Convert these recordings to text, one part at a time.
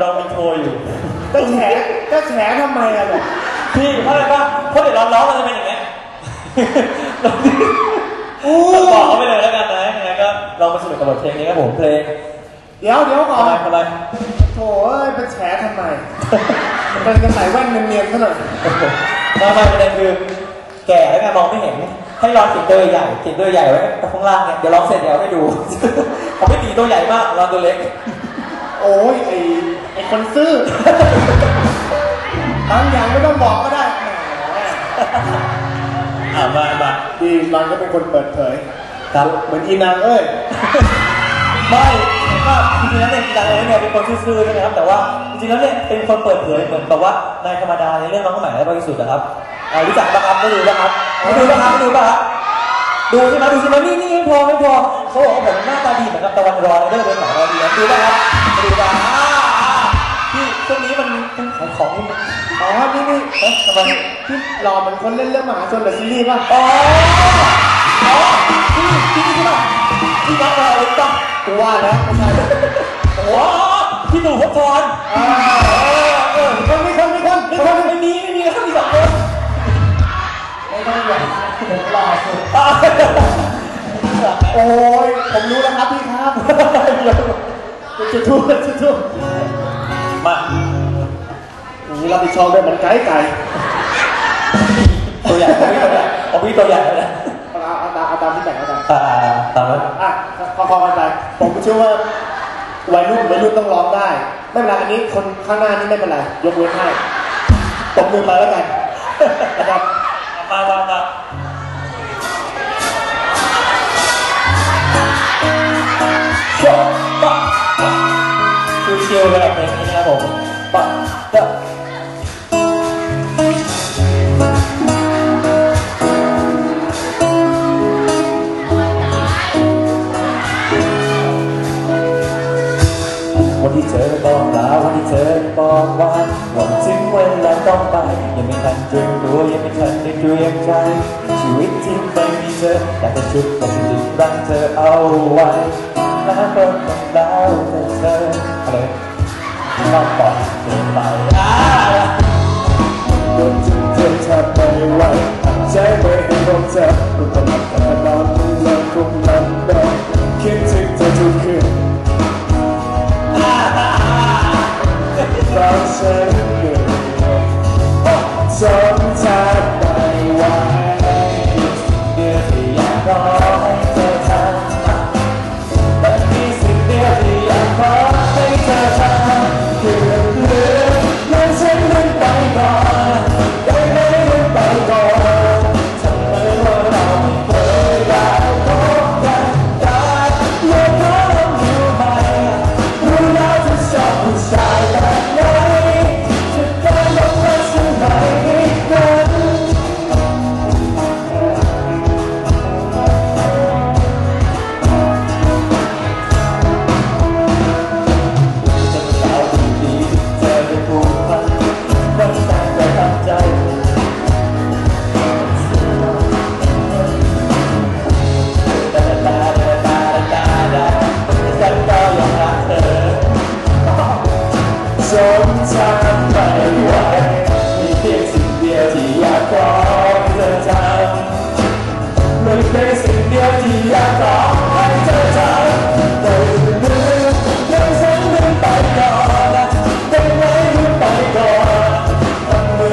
เรามีโทรอยู่ก็แฉก็แฉทำไมอะแบบพี่เพราะอะไรป่ะเพราะเดี๋ยวเราร้องเราจะเป็นอย่างเงี้ยอู้บอกเขาไปเลยแล้วกันนะยังไงก็ลองมาสนุกกับบทเพลงนี้ครับผมเพลงเดี๋ยวเดี๋ยวก่อทำไมนทำไมโถ่เอ้ยไปแฉทำไมเป็นกันใส่แว่นเนียนๆซะหน่อยมามาประเด็นคือแก่แล้วไงมองไม่เห็น ให้ลองเสียงตัวใหญ่เสียงตัวใหญ่ไว้ข้างล่างเนี่ยเดี๋ยวลองเสร็จเดี๋ยวให้ดูผมไม่ตีตัวใหญ่มากลองตัวเล็ก โอ้ยไอไอคนซื่อบางอย่างไม่ต้องบอกก็ได้แหมอ่ามามาดีมันก็เป็นคนเปิดเผยครับเหมือนอีนางเอ้ยไม่ก็จริงๆแล้วเนี่ยจริงๆแล้วเนี่ยเป็นคนซื่อๆใช่ไหมครับ แต่ว่าจริงๆแล้วเนี่ยเป็นคนเปิดเผยเหมือนแบบว่านายธรรมดาในเรื่องน้องใหม่และบริสุทธิ์นะครับอ่ารู้จักปะครับไม่ดูปะครับไม่ดูปะครับไม่ดูปะครับดูใช่ไหมดูใช่ไหมนี่นี่ไม่พอไม่พอ เขาบอกว่าผมหน้าตาดีเหมือนกับตะวันรอในเรื่องเดินหนังรอดีนะดูปะครับไม่ดูปะอ่าอ่าพี่ช่วงนี้มันมันขายของนิดนึงอ๋อนี่นี่เอ๊ะทำไมที่หล่อเหมือนคนเล่นเรื่องมหาชนเดอะซีรีส์ป่ะอ๋ออ๋อพี่พี่นี่ใช่ปะพี่นักเราเล็กปะกูว่าแล้วไม่ใช่โอ้โหพี่หนูพบทรอ่าเออเออมีคนมีคนมีคนมี ผมรู้แล้วครับพี่ครับจุดทูบจุดทูบมาอย่างนี้รับผิดชอบด้วยมันไกลไกลตัวใหญ่ของพี่ตัวใหญ่ของพี่ตัวใหญ่เลยเอาเอาตามเอาตามที่แต่งเอาตามอ่าตามนั้นอะพอพอกันไปผมเชื่อว่าวัยรุ่นวัยรุ่นต้องร้องได้ ไม่เป็นไรอันนี้คนข้างหน้านี่ไม่เป็นไรยกเว้นให้ตบมือไปแล้วกันนะครับ วันที่เธอบอกลาวันที่เธอบอกว่าวันถึงเวลาต้องไป ยังไม่ทันเตรียมตัวยังไม่ทันได้เตรียมใจชีวิตที่ไม่มีเธออยากจะชุบอยากจะดึงรังเธอเอาไว้แล้วก็ต้องแล้วแต่เธออะไรต้องปล่อยเธอไป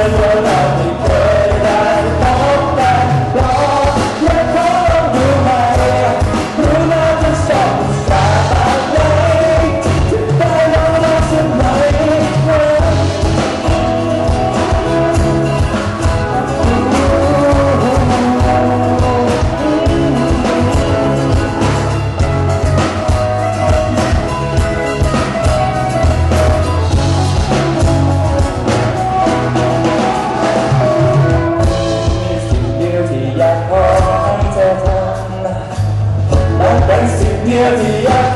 never lovely I'm home, I'm home, I'm home. My you, dear.